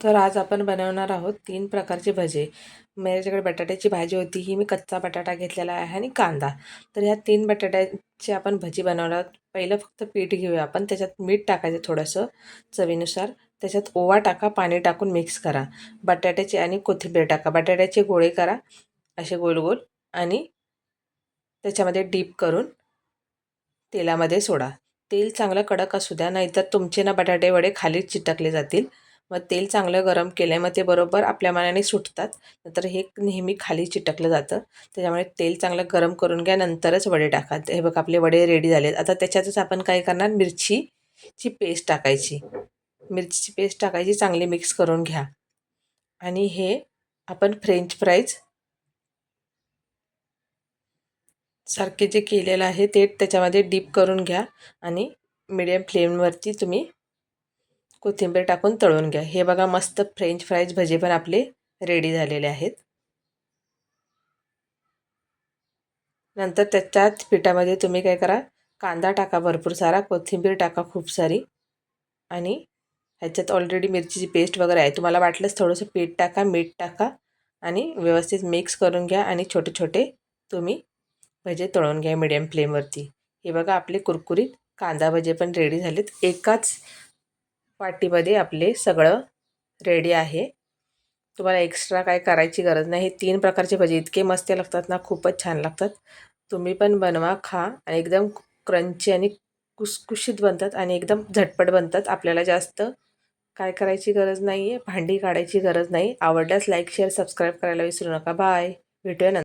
तर आज आपण बनवणार आहोत तीन प्रकारचे भजे. माझ्याकडे बटाट्याची भाजी होती ही मी कच्चा बटाटा घेतलेला आहे आणि कांदा. तर ह्या तीन बटाट्याची आपण भजी बनवणार आहोत. पहिलं फक्त पीठ घेऊया आपण त्याच्यात मीठ टाकायचं थोडंसं चवीनुसार. त्याच्यात ओवा टाका पाणी टाकून मिक्स करा. बटाट्याचे आणि कोथिंबीर टाका. बटाट्याचे गोळे करा असे गोल गोल. आणि त्याच्यामध्ये डीप करून तेलामध्ये सोडा. तेल चांगलं कडक असू द्या नाहीतर तुमचे ना बटाटे वडे खालीच चिटकले जातील. मग तेल चांगलं गरम केलं आहे मग ते बरोबर आपल्या मनाने सुटतात. नंतर हे नेहमी खाली चिटकलं जातं. त्याच्यामुळे तेल चांगलं गरम करून घ्या नंतरच वडे टाका. हे बघ आपले वडे रेडी झालेत. आता त्याच्यातच आपण काय करणार? मिरचीची पेस्ट टाकायची. मिरचीची पेस्ट टाकायची चांगली मिक्स करून घ्या. आणि हे आपण फ्रेंच फ्राईज सारखे जे केलेलं आहे ते त्याच्यामध्ये डीप करून घ्या. आणि मिडियम फ्लेमवरती तुम्ही कोथिंबीर टाकून तळून घ्या. हे बघा मस्त फ्रेंच फ्राईज भजे पण आपले रेडी झालेले आहेत. नंतर त्याच्याच पिठामध्ये तुम्ही काय करा कांदा टाका भरपूर सारा कोथिंबीर टाका खूप सारी आणि ह्याच्यात ऑलरेडी मिरचीची पेस्ट वगैरे आहे. तुम्हाला वाटलंच थोडंसं पीठ टाका मीठ टाका आणि व्यवस्थित मिक्स करून घ्या आणि छोटे छोटे तुम्ही भजे तळून घ्या मिडियम फ्लेमवरती हे बघा आपले कुरकुरीत कांदा भजे पण रेडी झालेत. एकाच वाटीमध्ये आपले सगळं रेडी आहे. तुम्हाला एक्स्ट्रा काय करायची गरज नाही. हे तीन प्रकारचे भजे इतके मस्त लागतात ना खूपच छान लागतात. तुम्ही पण बनवा खा आणि एकदम क्रंची आणि कुसकुशीत बनतात आणि एकदम झटपट बनतात. आपल्याला जास्त काय करायची गरज नाही आहे भांडी काढायची गरज नाही. आवडल्यास लाईक शेअर सबस्क्राईब करायला विसरू नका. बाय भेटूया नंतर.